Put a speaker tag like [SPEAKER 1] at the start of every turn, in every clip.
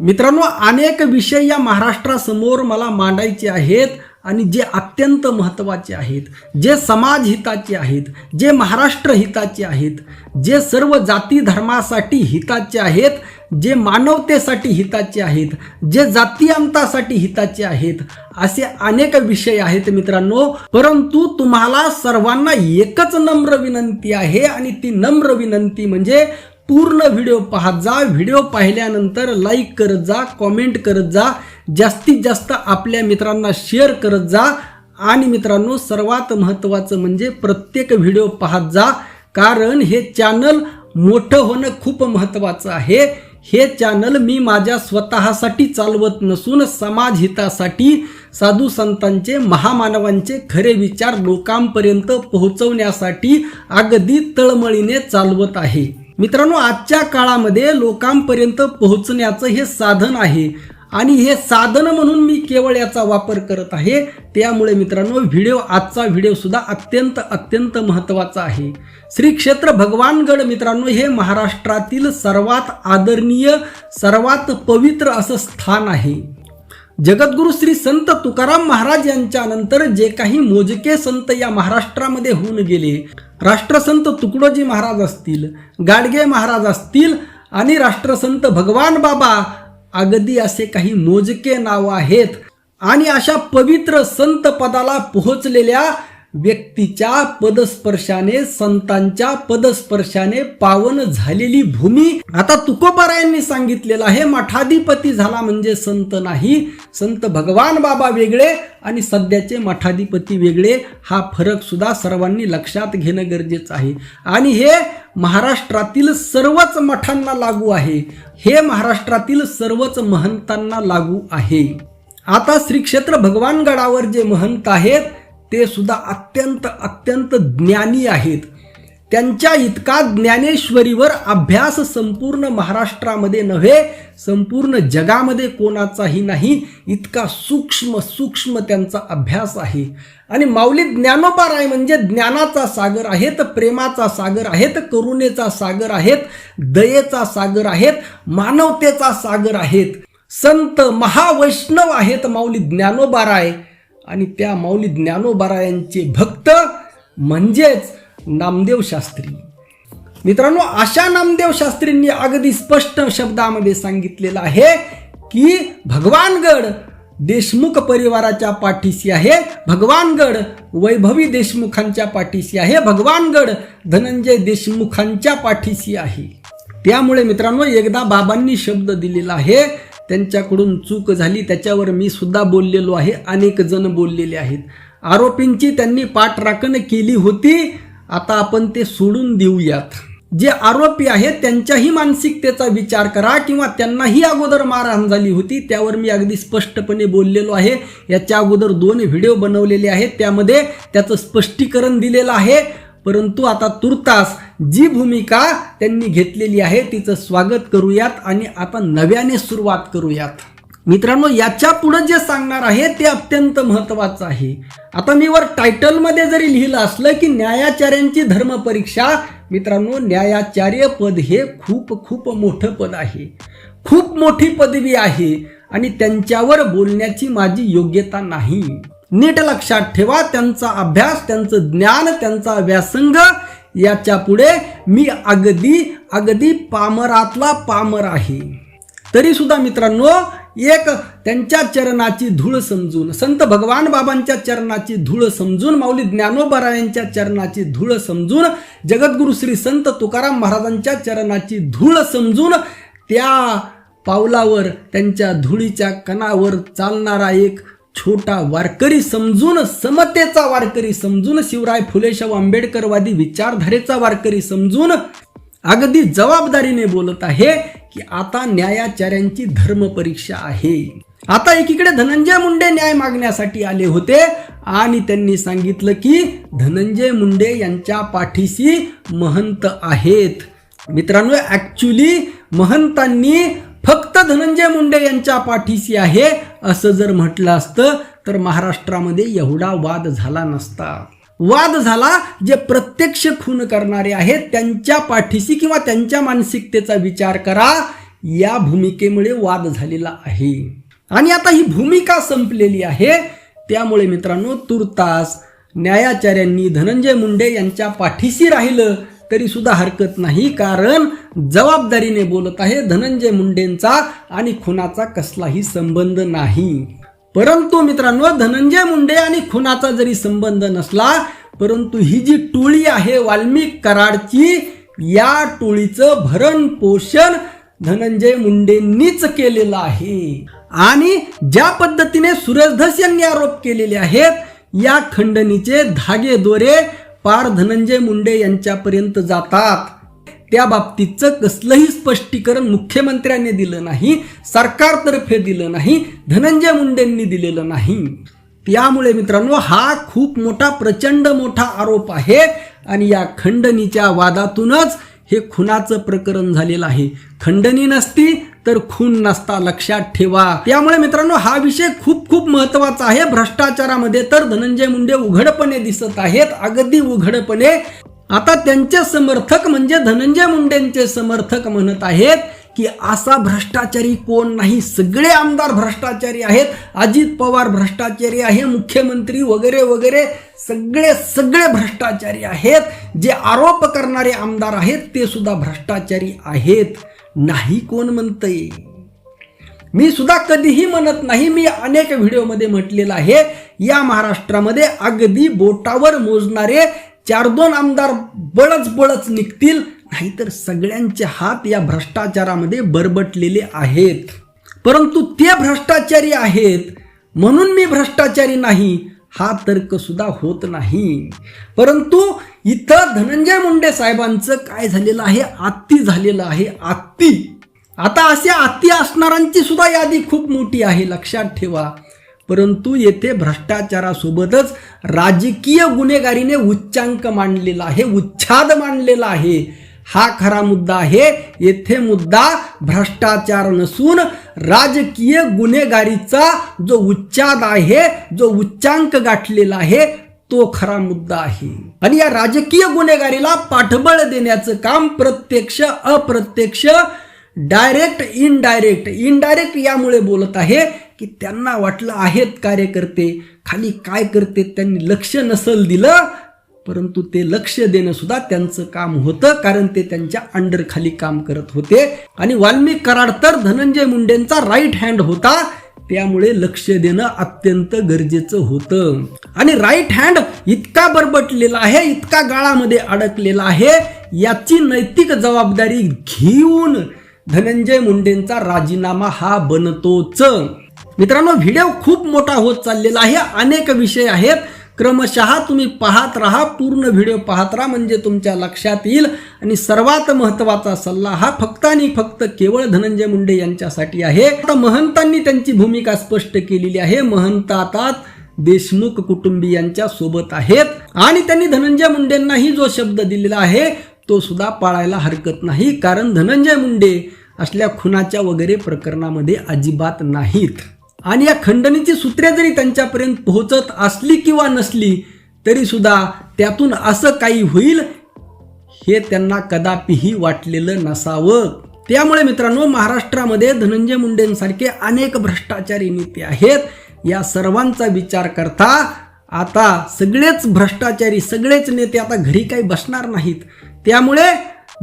[SPEAKER 1] मित्रांनो अनेक विषय या महाराष्ट्रासमोर मला मांडायचे आहेत आणि जे अत्यंत महत्त्वाचे आहेत जे समाज हिताचे आहेत जे महाराष्ट्र हिताचे आहेत जे सर्व जाती धर्मासाठी हिताचे आहेत जे मानवतेसाठी हिताचे आहेत जे जातीयंतासाठी हिताचे आहेत असे अनेक विषय आहेत मित्रांनो. परंतु तुम्हाला सर्वांना एकच नम्र विनंती आहे आणि ती नम्र विनंती म्हणजे पूर्ण व्हिडिओ पाहत जा. व्हिडिओ पाहिल्यानंतर लाईक करत जा कॉमेंट करत जा. जास्तीत जास्त आपल्या मित्रांना शेअर करत जा. आणि मित्रांनो सर्वात महत्त्वाचं म्हणजे प्रत्येक व्हिडिओ पाहत जा. कारण हे चॅनल मोठं होणं खूप महत्त्वाचं आहे. हे चॅनल मी माझ्या स्वतःसाठी चालवत नसून समाज हितासाठी साधू संतांचे महामानवांचे खरे विचार लोकांपर्यंत पोहोचवण्यासाठी अगदी तळमळीने चालवत आहे. मित्रांनो आजच्या काळामध्ये लोकांपर्यंत पोहोचण्याचं हे साधन आहे. आणि हे साधन म्हणून मी केवळ याचा वापर करत आहे. त्यामुळे मित्रांनो व्हिडिओ आजचा व्हिडिओ सुद्धा अत्यंत अत्यंत महत्त्वाचा आहे. श्री क्षेत्र भगवानगड मित्रांनो हे महाराष्ट्रातील सर्वात आदरणीय सर्वात पवित्र असं स्थान आहे. जगद्गुरु श्री संत तुकाराम महाराज यांच्या नंतर जे काही मोजके संत या महाराष्ट्रामध्ये होऊन गेले राष्ट्रसंत तुकडोजी महाराज असतील गाडगे महाराज असतील आणि राष्ट्रसंत भगवान बाबा अगदी असे काही मोजके नाव आहेत. आणि अशा पवित्र संत पदाला पोहोचलेल्या व्यक्तीच्या पदस्पर्शाने संतांच्या पदस्पर्शाने पावन झालेली भूमी. आता तुकोबारायांनी सांगितलेलं आहे मठाधिपती झाला म्हणजे संत नाही. संत भगवान बाबा वेगळे आणि सध्याचे मठाधिपती वेगळे हा फरक सुद्धा सर्वांनी लक्षात घेणं गरजेचं आहे. आणि हे महाराष्ट्रातील सर्वच मठांना लागू आहे. हे महाराष्ट्रातील सर्वच महंतांना लागू आहे. आता श्री क्षेत्र भगवानगडावर जे महंत आहेत ते सुद्धा अत्यंत अत्यंत ज्ञानी आहेत. त्यांच्या इतका ज्ञानेश्वरीवर अभ्यास संपूर्ण महाराष्ट्रामध्ये नव्हे संपूर्ण जगामध्ये कोणाचाही नाही इतका सूक्ष्म सूक्ष्म त्यांचा अभ्यास आहे. आणि माऊली ज्ञानोपार आहे म्हणजे ज्ञानाचा सागर आहेत प्रेमाचा सागर आहेत करुणेचा सागर आहेत दयेचा सागर आहेत मानवतेचा सागर आहेत. संत महावैष्णव आहेत माऊली ज्ञानोबाराय आहे आणि त्या माऊली ज्ञानोबारायांचे भक्त म्हणजेच नामदेव शास्त्री. मित्रांनो अशा नामदेव शास्त्रींनी अगदी स्पष्ट शब्दामध्ये सांगितलेलं आहे की भगवानगड देशमुख परिवाराच्या पाठीशी आहे भगवानगड वैभवी देशमुखांच्या पाठीशी आहे भगवानगड धनंजय देशमुखांच्या पाठीशी आहे. त्यामुळे मित्रांनो एकदा बाबांनी शब्द दिलेला आहे त्यांच्याकडून चूक झाली त्याच्यावर मी सुद्धा बोललेलो आहे. अनेक जण बोललेले आहेत. आरोपींची त्यांनी पाठराखण केली होती. आता आपण ते सोडून देऊयात. जे आरोपी आहेत त्यांच्याही मानसिकतेचा विचार करा किंवा त्यांनाही अगोदर मारहाण झाली होती. त्यावर मी अगदी स्पष्टपणे बोललेलो आहे. याच्या अगोदर दोन व्हिडिओ बनवलेले आहेत. त्यामध्ये त्याचं स्पष्टीकरण दिलेलं आहे. परंतु आता तुर्तास जी भूमिका त्यांनी घेतलेली आहे तिचं स्वागत करूयात आणि आता नव्याने सुरुवात करूयात. मित्रांनो याच्या पुढं जे सांगणार आहे ते अत्यंत महत्वाचं आहे. आता मी वर टायटलमध्ये जरी लिहिलं असलं की न्यायाचार्यांची धर्मपरीक्षा मित्रांनो न्यायाचार्य पद हे खूप खूप मोठं पद आहे. खूप मोठी पदवी आहे आणि त्यांच्यावर बोलण्याची माझी योग्यता नाही. नीट लक्षात ठेवा त्यांचा अभ्यास त्यांचं ज्ञान त्यांचा व्यासंग याच्यापुढे मी अगदी अगदी पामरातला पामर आहे. तरी सुद्धा मित्रांनो एक त्यांच्या चरणाची धूळ समजून संत भगवान बाबांच्या चरणाची धूळ समजून माऊली ज्ञानोबरायांच्या चरणाची धूळ समजून जगद्गुरु श्री संत तुकाराम महाराजांच्या चरणाची धूळ समजून त्या पावलावर त्यांच्या धुळीच्या कणावर चालणारा एक छोटा वारकरी समजून समतेचा वारकरी समजून शिवराय फुलेशाह आंबेडकरवादी विचारधारेचा वारकरी समजून अगदी जबाबदारीने बोलत आहे की आता न्यायाचार्यांची धर्मपरीक्षा आहे. आता एकीकडे धनंजय मुंडे न्याय मागण्यासाठी आले होते आणि त्यांनी सांगितलं की धनंजय मुंडे यांच्या पाठीशी महंत आहेत. मित्रांनो ॲक्च्युली महंतांनी फक्त धनंजय मुंडे यांच्या पाठीशी आहे असं जर म्हटलं असतं तर महाराष्ट्रामध्ये एवढा वाद झाला नसता. वाद झाला जे प्रत्यक्ष खून करणारे आहेत त्यांच्या पाठीशी किंवा त्यांच्या मानसिकतेचा विचार करा या भूमिकेमुळे वाद झालेला आहे. आणि आता ही भूमिका संपलेली आहे. त्यामुळे मित्रांनो तुर्तास न्यायाचार्यांनी धनंजय मुंडे यांच्या पाठीशी राहिलं तरी सुद्धा हरकत नाही कारण जबाबदारीने बोलत आहे धनंजय मुंडेंचा आणि खुनाचा कसलाही संबंध नाही. परंतु मित्रांनो धनंजय मुंडे आणि खुनाचा जरी संबंध नसला परंतु ही जी टोळी आहे वाल्मिक कराडची या टोळीचं भरण पोषण धनंजय मुंडेंनीच केलेलं आहे. आणि ज्या पद्धतीने सुरेश धस यांनी आरोप केलेले आहेत या खंडणीचे धागे दोरे पार धनंजय मुंडे यांच्यापर्यंत जातात. त्या बाबतीतचं कसलंही स्पष्टीकरण मुख्यमंत्र्यांनी दिलं नाही सरकारतर्फे दिलं नाही धनंजय मुंडेंनी दिलेलं नाही. त्यामुळे मित्रांनो हा खूप मोठा प्रचंड मोठा आरोप आहे आणि या खंडणीच्या वादातूनच हे खुनाचं प्रकरण झालेलं आहे. खंडणी नसती तर खून नसता लक्षात ठेवा. त्यामुळे मित्रांनो हा विषय खूप खूप महत्त्वाचा आहे. भ्रष्टाचारामध्ये तर धनंजय मुंडे उघडपणे दिसत आहेत अगदी उघडपणे. आता त्यांचे समर्थक म्हणजे धनंजय मुंडेंचे समर्थक म्हणत आहेत. की असा भ्रष्टाचारी कोण नाही. सगळे आमदार भ्रष्टाचारी आहेत. अजित पवार भ्रष्टाचारी आहे मुख्यमंत्री वगैरे वगैरे. सगळे सगळे भ्रष्टाचारी आहेत. जे आरोप करणारे आमदार आहेत ते सुद्धा भ्रष्टाचारी आहेत. नाही कोण म्हणतंय. मी सुद्धा कधीही म्हणत नाही मी अनेक व्हिडिओमध्ये म्हटलेलं आहे. या महाराष्ट्रामध्ये अगदी बोटावर मोजणारे चार दोन आमदार बळच बळच निघतील. नाहीतर सगळ्यांचे हात या भ्रष्टाचारामध्ये बरबटलेले आहेत. परंतु ते भ्रष्टाचारी आहेत. म्हणून मी भ्रष्टाचारी नाही. हा तर्क सुद्धा होत नाही. परंतु इथं धनंजय मुंडे साहेबांचं काय झालेलं आहे? आत्ती झालेलं आहे. आत्ती. आता असे आत्ती असणाऱ्यांची सुद्धा यादी खूप मोठी आहे लक्षात ठेवा. परंतु येथे भ्रष्टाचारासोबतच राजकीय गुन्हेगारीने उच्चांक मांडलेला आहे उच्छाद मांडलेला आहे. हा खरा मुद्दा आहे. येथे मुद्दा भ्रष्टाचार नसून राजकीय गुन्हेगारीचा जो उच्चाद आहे जो उच्चांक गाठलेला आहे तो खरा मुद्दा आहे. आणि या राजकीय गुन्हेगारीला पाठबळ देण्याचं काम प्रत्यक्ष अप्रत्यक्ष डायरेक्ट इनडायरेक्ट इनडायरेक्ट यामुळे बोलत आहे की त्यांना वाटलं आहेत कार्यकर्ते. खाली काय करते त्यांनी लक्ष नसल दिलं परंतु ते लक्ष देणं सुद्धा त्यांचं काम होतं कारण ते त्यांच्या अंडरखाली काम करत होते. आणि वाल्मिक कराड तर धनंजय मुंडेंचा राईट हँड होता. त्यामुळे लक्ष देणं अत्यंत गरजेचं होतं. आणि राईट हँड इतका बरबटलेला आहे इतका गाळामध्ये अडकलेला आहे याची नैतिक जबाबदारी घेऊन धनंजय मुंडेंचा राजीनामा हा बनतोच. मित्रांनो व्हिडिओ खूप मोठा होत चाललेला आहे. अनेक विषय आहेत. क्रमशः तुम्ही पाहत राहा पूर्ण व्हिडिओ पाहत राहा म्हणजे तुमच्या लक्षात येईल. आणि सर्वात महत्त्वाचा सल्ला हा फक्त आणि फक्त केवळ धनंजय मुंडे यांच्यासाठी आहे. आता महंतांनी त्यांची भूमिका स्पष्ट केलेली आहे. महंत आता देशमुख कुटुंबियांच्या सोबत आहेत. आणि त्यांनी धनंजय मुंडेंनाही जो शब्द दिलेला आहे तो सुद्धा पाळायला हरकत नाही. कारण धनंजय मुंडे असल्या खुनाच्या वगैरे प्रकरणामध्ये अजिबात नाहीत. आणि या खंडणीची सूत्रे जरी त्यांच्यापर्यंत पोहोचत असली किंवा नसली तरी सुद्धा त्यातून असं काही होईल हे त्यांना कदापिही वाटलेलं नसावं. त्यामुळे मित्रांनो महाराष्ट्रामध्ये धनंजय मुंडेंसारखे अनेक भ्रष्टाचारी नेते आहेत. या सर्वांचा विचार करता आता सगळेच भ्रष्टाचारी सगळेच नेते आता घरी काही बसणार नाहीत. त्यामुळे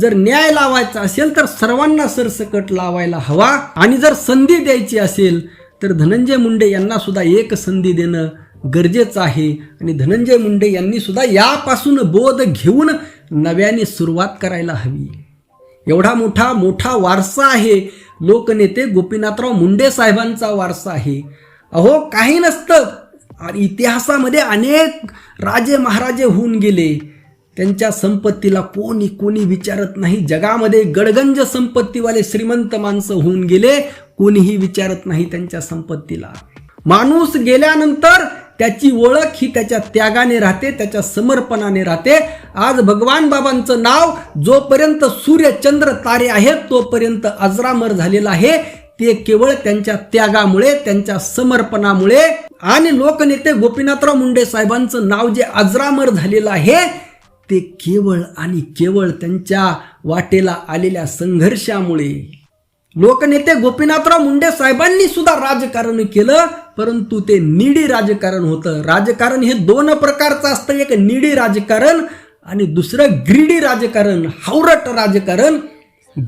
[SPEAKER 1] जर न्याय लावायचा असेल तर सर्वांना सरसकट लावायला हवा. आणि जर संधी द्यायची असेल तर धनंजय मुंडे यांना सुद्धा एक संधी देणं गरजेचं आहे. आणि धनंजय मुंडे यांनी सुद्धा यापासून बोध घेऊन नव्याने सुरुवात करायला हवी. एवढा मोठा मोठा वारसा आहे. लोकनेते गोपीनाथराव मुंडे साहेबांचा वारसा आहे. अहो काही नसतं. आणि इतिहासामध्ये अनेक राजे महाराजे होऊन गेले. त्यांच्या संपत्तीला कोणी कोणी विचारत नाही. जगामध्ये गडगंज संपत्तीवाले श्रीमंत माणसं होऊन गेले. कोणीही विचारत नाही त्यांच्या संपत्तीला. माणूस गेल्यानंतर त्याची ओळख ही त्याच्या त्यागाने राहते त्याच्या समर्पणाने राहते. आज भगवान बाबांचं नाव जोपर्यंत सूर्य चंद्र तारे आहेत तोपर्यंत अजरामर झालेला आहे. ते केवळ त्यांच्या त्यागामुळे त्यांच्या समर्पणामुळे. आणि लोकनेते गोपीनाथराव मुंडे साहेबांचं नाव जे अजरामर झालेलं आहे ते केवळ आणि केवळ त्यांच्या वाटेला आलेल्या संघर्षामुळे. लोकनेते गोपीनाथराव मुंडे साहेबांनी सुद्धा राजकारण केलं परंतु ते निडी राजकारण होतं. राजकारण हे दोन प्रकारचं असतं. एक निडी राजकारण आणि दुसरं ग्रीडी राजकारण हावरट राजकारण.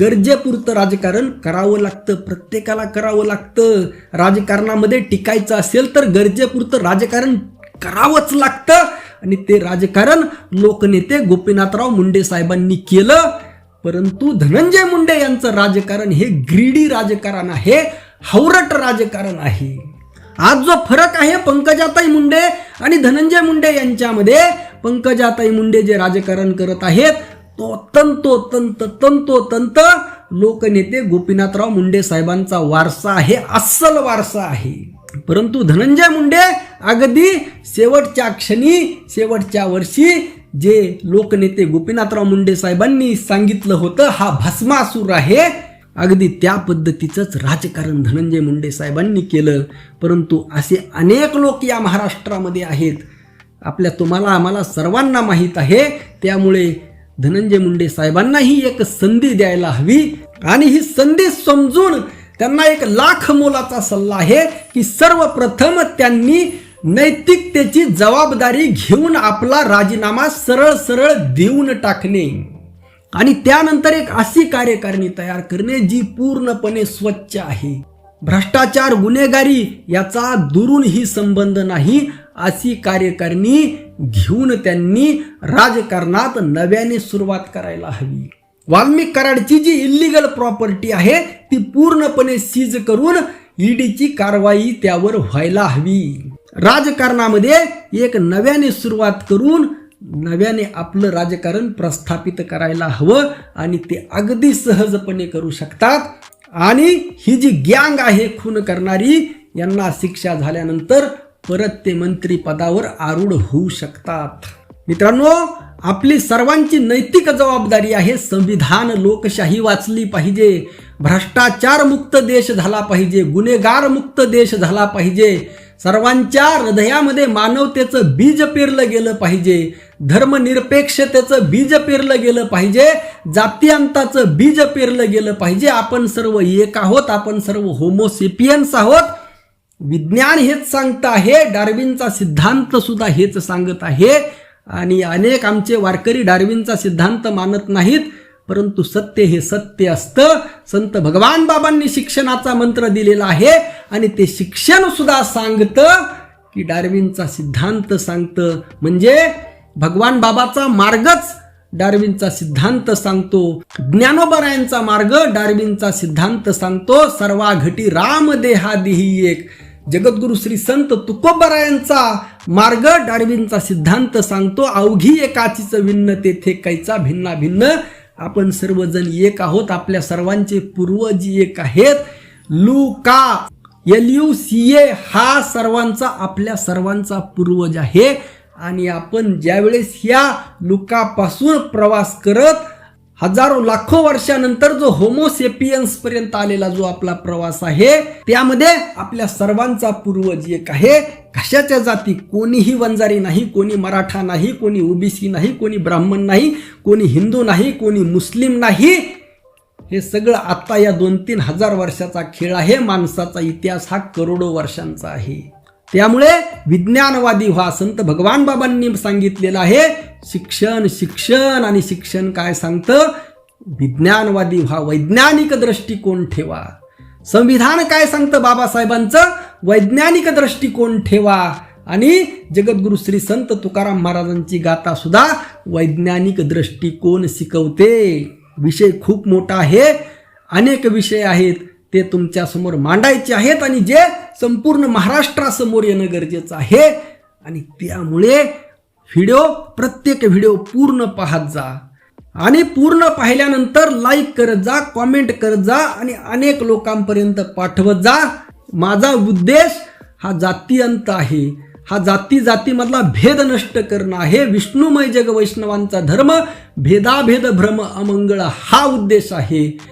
[SPEAKER 1] गरजेपुरतं राजकारण करावं लागतं प्रत्येकाला करावं लागतं. राजकारणामध्ये टिकायचं असेल तर गरजेपुरतं राजकारण करावंच लागतं. आणि ते राजकारण लोकनेते गोपीनाथराव मुंडे साहेबांनी केलं. परंतु धनंजय मुंडे यांचं राजकारण हे ग्रीडी राजकारण आहे हावरट राजकारण आहे. आज जो फरक आहे पंकजाताई मुंडे आणि धनंजय मुंडे यांच्यामध्ये पंकजाताई मुंडे जे राजकारण करत आहेत तो तंतोतंत तंतोतंत लोकनेते गोपीनाथराव मुंडे साहेबांचा वारसा आहे अस्सल वारसा आहे. परंतु धनंजय मुंडे अगदी शेवटच्या क्षणी शेवटच्या वर्षी जे लोकनेते गोपीनाथराव मुंडे साहेबांनी सांगितलं होतं हा भस्मासूर आहे. अगदी त्या पद्धतीचंच राजकारण धनंजय मुंडे साहेबांनी केलं. परंतु असे अनेक लोक या महाराष्ट्रामध्ये आहेत. आपल्या तुम्हाला आम्हाला सर्वांना माहीत आहे. त्यामुळे धनंजय मुंडे साहेबांनाही एक संधी द्यायला हवी. आणि ही संधी समजून त्यांना एक लाख मोलाचा सल्ला आहे की सर्वप्रथम त्यांनी नैतिकतेची जबाबदारी घेऊन आपला राजीनामा सरळ सरळ देऊन टाकणे. आणि त्यानंतर एक अशी कार्यकारिणी तयार करणे जी पूर्णपणे स्वच्छ आहे. भ्रष्टाचार गुन्हेगारी याचा दुरूनही संबंध नाही अशी कार्यकारिणी घेऊन त्यांनी राजकारणात नव्याने सुरुवात करायला हवी. वाल्मिक कराडची जी इल्लिगल प्रॉपर्टी आहे ती पूर्णपणे सीज करून ईडीची कारवाई त्यावर व्हायला हवी. राजकारणामध्ये एक नव्याने सुरुवात करून नव्याने आपलं राजकारण प्रस्थापित करायला हवं आणि ते अगदी सहजपणे करू शकतात. आणि ही जी गँग आहे खून करणारी यांना शिक्षा झाल्यानंतर परत ते मंत्री पदावर आरूढ होऊ शकतात. मित्रांनो आपली सर्वांची नैतिक जबाबदारी आहे संविधान लोकशाही वाचली पाहिजे. भ्रष्टाचार मुक्त देश झाला पाहिजे गुन्हेगार मुक्त देश झाला पाहिजे. सर्वांच्या हृदयामध्ये मानवतेचं बीज पेरलं गेलं पाहिजे. धर्मनिरपेक्षतेचं बीज पेरलं गेलं पाहिजे. जातीयांताचं बीज पेरलं गेलं पाहिजे. आपण सर्व एक आहोत आपण सर्व होमोसिपियन्स आहोत. विज्ञान हेच सांगत आहे डार्विनचा सिद्धांत सुद्धा हेच सांगत आहे. आणि अनेक आमचे वारकरी डार्विनचा सिद्धांत मानत नाहीत. परंतु सत्य हे सत्य असतं. संत भगवान बाबांनी शिक्षणाचा मंत्र दिलेला आहे आणि ते शिक्षण सुद्धा सांगतं की डार्विनचा सिद्धांत सांगतं. म्हणजे भगवान बाबाचा मार्गच डार्विनचा सिद्धांत सांगतो. ज्ञानोबरायांचा मार्ग डार्विनचा सिद्धांत सांगतो. सर्वा घटी राम देहादिही एक. जगद्गुरु श्री संत तुकोबरायांचा मार्ग डार्विनचा सिद्धांत सांगतो. अवघी एकाचीच भिन्न तेथे कैचा भिन्ना भिन्न. आपण सर्वजण एक आहोत आपल्या सर्वांचे पूर्वज एक आहेत. LUCA L U C A हा सर्वांचा आपल्या सर्वांचा पूर्वज आहे. आणि आपण ज्यावेळेस ह्या लुकापासून प्रवास करत हजारो लाखो वर्षानंतर जो होमोसेपियन्स पर्यंत आलेला जो आपला प्रवास आहे त्यामध्ये आपल्या सर्वांचा पूर्वज एक आहे कशाच्या जाती कोणीही वंजारी नाही कोणी मराठा नाही कोणी ओबीसी नाही कोणी ब्राह्मण नाही कोणी हिंदू नाही कोणी मुस्लिम नाही हे सगळं आता या दोन तीन हजार वर्षाचा खेळ आहे माणसाचा इतिहास हा करोडो वर्षांचा आहे. त्यामुळे विज्ञानवादी व्हा. संत भगवान बाबांनी सांगितलेलं आहे शिक्षण शिक्षण आणि शिक्षण काय सांगतं? विज्ञानवादी व्हा. वैज्ञानिक दृष्टिकोन ठेवा. संविधान काय सांगतं बाबासाहेबांचं? वैज्ञानिक दृष्टिकोन ठेवा. आणि जगद्गुरु श्री संत तुकाराम महाराजांची गाथा सुद्धा वैज्ञानिक दृष्टिकोन शिकवते. विषय खूप मोठा आहे. अनेक विषय आहेत. ते तुमच्यासमोर मांडायचे आहेत आणि जे संपूर्ण महाराष्ट्रासमोर येणं गरजेचं आहे. आणि त्यामुळे व्हिडिओ प्रत्येक व्हिडिओ पूर्ण पाहत जा. आणि पूर्ण पाहिल्यानंतर लाईक करत जा कॉमेंट करत जा आणि अनेक लोकांपर्यंत पाठवत जा. माझा उद्देश हा जातीयंत आहे. हा जाती जातीमधला भेद नष्ट करणं आहे. विष्णुमय जग वैष्णवांचा धर्म भेदाभेद भ्रम अमंगळ हा उद्देश आहे.